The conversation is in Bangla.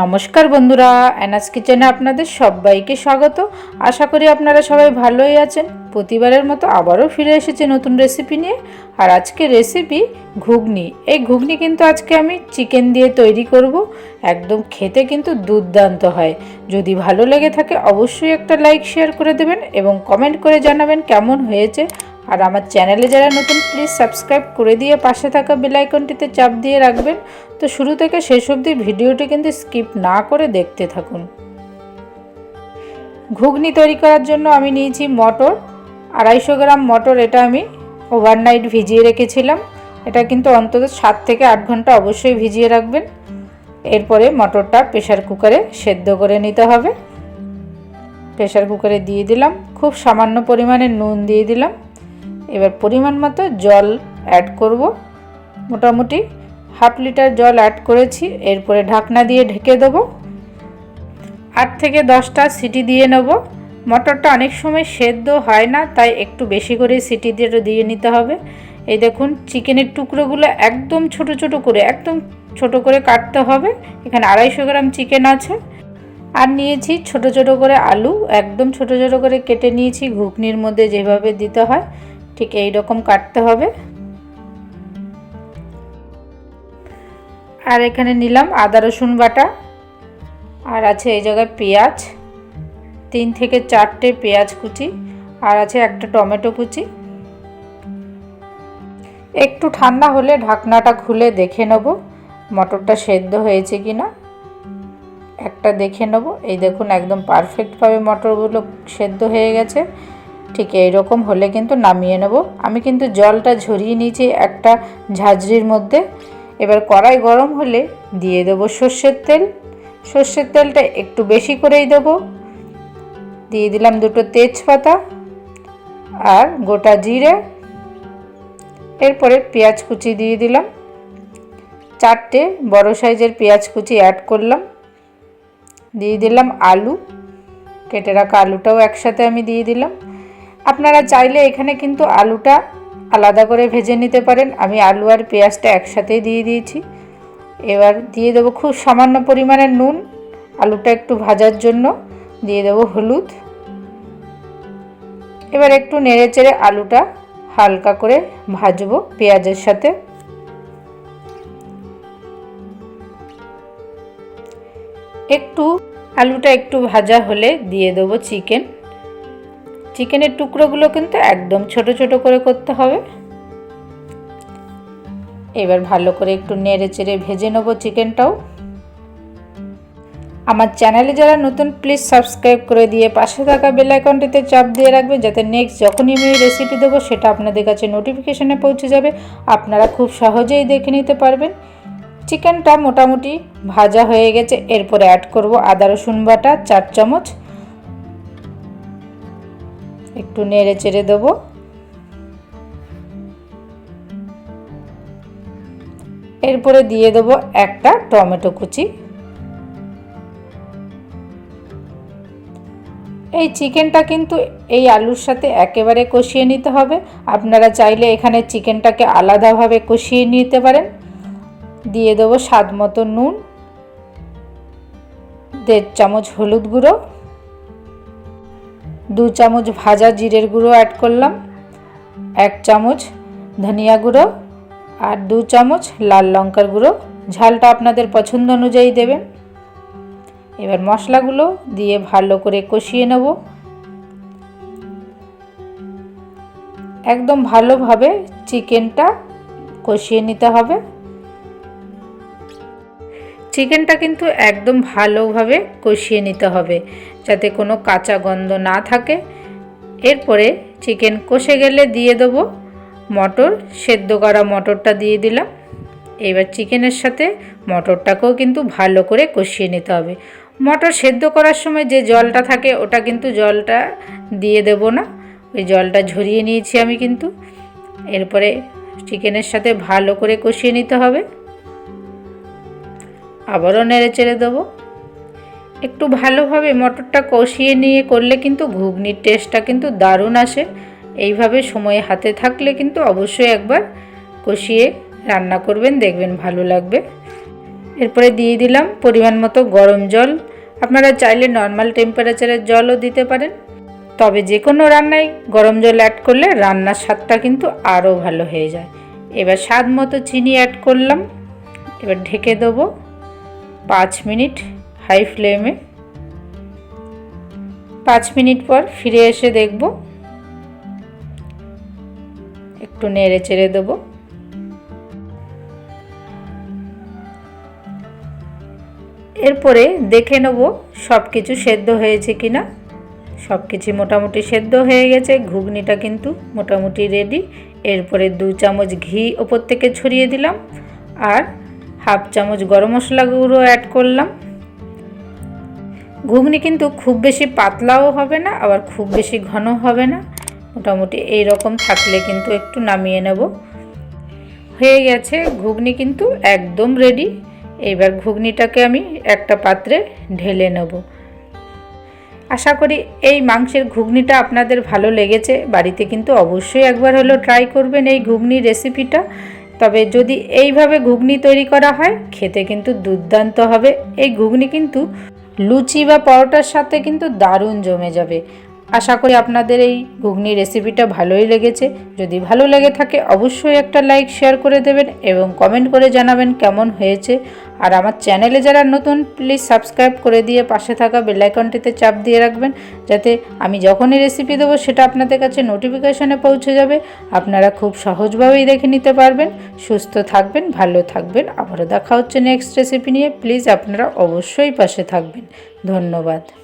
নমস্কার বন্ধুরা অ্যানাস কিচেনে আপনাদের সবাইকে স্বাগত। আশা করি আপনারা সবাই ভালোই আছেন। প্রতিবারের মতো আবারও ফিরে এসেছি নতুন রেসিপি নিয়ে। আর আজকে রেসিপি ঘুগনি। এই ঘুগনি কিন্তু আজকে আমি চিকেন দিয়ে তৈরি করব। একদম খেতে কিন্তু দুর্দান্ত হয়। যদি ভালো লেগে থাকে অবশ্যই একটা লাইক শেয়ার করে দেবেন এবং কমেন্ট করে জানাবেন কেমন হয়েছে। আর আমার চ্যানেলে যারা নতুন প্লিজ সাবস্ক্রাইব করে দিয়ে পাশে থাকা বেলাইকনটিতে চাপ দিয়ে রাখবেন। তো শুরু থেকে শেষ অবধি ভিডিওটি কিন্তু স্কিপ না করে দেখতে থাকুন। ঘুগনি তৈরি করার জন্য আমি নিয়েছি মটর। আড়াইশো গ্রাম মটর এটা আমি ওভারনাইট ভিজিয়ে রেখেছিলাম। এটা কিন্তু অন্তত সাত থেকে আট ঘণ্টা অবশ্যই ভিজিয়ে রাখবেন। এরপরে মটরটা প্রেশার কুকারে সেদ্ধ করে নিতে হবে। প্রেশার কুকারে দিয়ে দিলাম। খুব সামান্য পরিমাণে নুন দিয়ে দিলাম। এবার পরিমাণ মতো জল অ্যাড করব। মোটামুটি হাফ লিটার জল অ্যাড করেছি, এরপরে ঢাকনা দিয়ে ঢেকে দেবো। আট থেকে দশটা সিটি দিয়ে নেব। মটরটা অনেক সময় সেদ্ধ হয় না, তাই একটু বেশি করে সিটি দিয়ে দিয়ে নিতে হবে। এই দেখুন, চিকেনের টুকরোগুলো একদম ছোট ছোট করে, একদম ছোট করে কাটতে হবে। এখানে আড়াইশো গ্রাম চিকেন আছে। আর নিয়েছি ছোট ছোট করে আলু, একদম ছোট ছোট করে কেটে নিয়েছি। ঘুগনির মধ্যে যেভাবে দিতে হয়। ঠিক এই রকম কাটতে হবে। আর এখানে নিলাম আদা, রসুন বাটা। আর আছে এই জায়গায় পেঁয়াজ। তিন থেকে চারটে পেঁয়াজ কুচি। আর আছে একটা টমেটো কুচি। একটু ঠান্ডা হলে ঢাকনাটা খুলে দেখে নেব মটরটা সেদ্ধ হয়েছে কি না একটা দেখে নেব। এই দেখুন একদম পারফেক্টভাবে মটরগুলো সেদ্ধ হয়ে গেছে। ঠিক এই রকম হলে কিন্তু নামিয়ে নেব। আমি কিন্তু জলটা ঝরিয়ে নিয়েছি একটা ঝাঁঝরির মধ্যে। এবার কড়াই গরম হলে দিয়ে দেবো সর্ষের তেল। সর্ষের তেলটা একটু বেশি করেই দেবো। দিয়ে দিলাম দুটো তেজপাতা আর গোটা জিরে। এরপরে পেঁয়াজ কুচি দিয়ে দিলাম। চারটে বড় সাইজের পেঁয়াজ কুচি অ্যাড করলাম। দিয়ে দিলাম আলু। কেটে রাখা আলুটাও একসাথে আমি দিয়ে দিলাম। আপনারা চাইলে এখানে কিন্তু আলুটা আলাদা করে ভেজে নিতে পারেন। আমি আলু আর পেঁয়াজটা একসাথেই দিয়ে দিয়েছি। এবার দিয়ে দেবো খুব সামান্য পরিমাণের নুন। আলুটা একটু ভাজার জন্য দিয়ে দেবো হলুদ। এবার একটু নেড়ে চেড়ে আলুটা হালকা করে ভাজবো পেঁয়াজের সাথে। একটু আলুটা একটু ভাজা হলে দিয়ে দেবো চিকেন। চিকেনের টুকরোগুলো কিন্তু একদম ছোট ছোট করে করতে হবে। এবার ভালো করে একটু নেড়ে চেড়ে ভেজে নেব চিকেনটাও। আমার চ্যানেলে যারা নতুন প্লিজ সাবস্ক্রাইব করে দিয়ে পাশে থাকা বেল আইকনটিতে চাপ দিয়ে রাখবে, যাতে নেক্সট যখনই আমি রেসিপি দেবো, সেটা আপনাদের কাছে নোটিফিকেশানে পৌঁছে যাবে। আপনারা খুব সহজেই দেখে নিতে পারবেন। চিকেনটা মোটামুটি ভাজা হয়ে গেছে। এরপরে অ্যাড করব আদা রসুন বাটা, চার চামচ একটু নেড়ে চেড়ে দেবো। এরপরে দিয়ে দেবো একটা টমেটো কুচি। এই চিকেনটা কিন্তু এই আলুর সাথে একেবারে কষিয়ে নিতে হবে। আপনারা চাইলে এখানে চিকেনটাকে আলাদাভাবে কষিয়ে নিতে পারেন। দিয়ে দেবো স্বাদ মতো নুন, দেড় চামচ হলুদ গুঁড়ো। দু চামচ ভাজা জিরের গুঁড়ো অ্যাড করলাম, এক চামচ ধনিয়া গুঁড়ো আর দু চামচ লাল লঙ্কার গুঁড়ো। ঝালটা আপনাদের পছন্দ অনুযায়ী দেবেন। এবার মশলাগুলো দিয়ে ভালো করে কষিয়ে নেব। একদম ভালোভাবে চিকেনটা কষিয়ে নিতে হবে। চিকেনটা কিন্তু একদম ভালোভাবে কষিয়ে নিতে হবে, যাতে কোনো কাঁচা গন্ধ না থাকে। এরপরে চিকেন কষে গেলে দিয়ে দেবো মটর, সেদ্ধ করা মটরটা দিয়ে দিলাম। এবার চিকেনের সাথে মটরটাকেও কিন্তু ভালো করে কষিয়ে নিতে হবে। মটর সেদ্ধ করার সময় যে জলটা থাকে, ওটা কিন্তু জলটা দিয়ে দেব না। ওই জলটা ঝরিয়ে নিয়েছি আমি কিন্তু। এরপরে চিকেনের সাথে ভালো করে কষিয়ে নিতে হবে। আবারও নেড়ে চেড়ে দেবো। একটু ভালোভাবে মটরটা কষিয়ে নিয়ে করলে কিন্তু ঘুগনির টেস্টটা কিন্তু দারুণ আসে। এইভাবে সময় হাতে থাকলে কিন্তু অবশ্যই একবার কষিয়ে রান্না করবেন, দেখবেন ভালো লাগবে। এরপরে দিয়ে দিলাম পরিমাণ মতো গরম জল। আপনারা চাইলে নর্মাল টেম্পারেচারের জলও দিতে পারেন। তবে যে কোনো রান্নায় গরম জল অ্যাড করলে রান্নার স্বাদটা কিন্তু আরও ভালো হয়ে যায়। এবার স্বাদ মতো চিনি অ্যাড করলাম। এবার ঢেকে দেবো। পাঁচ মিনিট হাই ফ্লেমে। পাঁচ মিনিট পর ফিরে এসে দেখব। একটু নেড়ে চেড়ে দেবো। এরপরে দেখে নেব সব কিছু সেদ্ধ হয়েছে কি না সব কিছু মোটামুটি সেদ্ধ হয়ে গেছে, ঘুগনিটা কিন্তু মোটামুটি রেডি এরপরে দু চামচ ঘি ওপর থেকে ছড়িয়ে দিলাম। আর হাফ চামচ গরম মশলা গুঁড়ো অ্যাড করলাম। ঘুগনি কিন্তু খুব বেশি পাতলাও হবে না, আবার খুব বেশি ঘন হবে না। মোটামুটি এই রকম থাকলে কিন্তু একটু নামিয়ে নেব। হয়ে গেছে, ঘুগনি কিন্তু একদম রেডি এইবার ঘুগনিটাকে আমি একটা পাত্রে ঢেলে নেব। আশা করি এই মাংসের ঘুগনিটা আপনাদের ভালো লেগেছে। বাড়িতে কিন্তু অবশ্যই একবার হলো ট্রাই করবেন এই ঘুগনি রেসিপিটা তবে যদি এইভাবে ঘুগনি তৈরি করা হয়, খেতে কিন্তু দুর্দান্ত হবে। এই ঘুগনি কিন্তু লুচি বা পরোটার সাথে কিন্তু দারুণ জমে যাবে। আশা করি আপনাদের এই ঘুগনি রেসিপিটা ভালোই লেগেছে। যদি ভালো লেগে থাকে, অবশ্যই একটা লাইক শেয়ার করে দেবেন এবং কমেন্ট করে জানাবেন কেমন হয়েছে। আর আমার চ্যানেলে যারা নতুন প্লিজ সাবস্ক্রাইব করে দিয়ে পাশে থাকা বেলাইকনটিতে চাপ দিয়ে রাখবেন, যাতে আমি যখনই রেসিপি দেবো, সেটা আপনাদের কাছে নোটিফিকেশানে পৌঁছে যাবে। আপনারা খুব সহজভাবেই দেখে নিতে পারবেন। সুস্থ থাকবেন, ভালো থাকবেন। আবারও দেখা হচ্ছে নেক্সট রেসিপি নিয়ে। প্লিজ আপনারা অবশ্যই পাশে থাকবেন। ধন্যবাদ।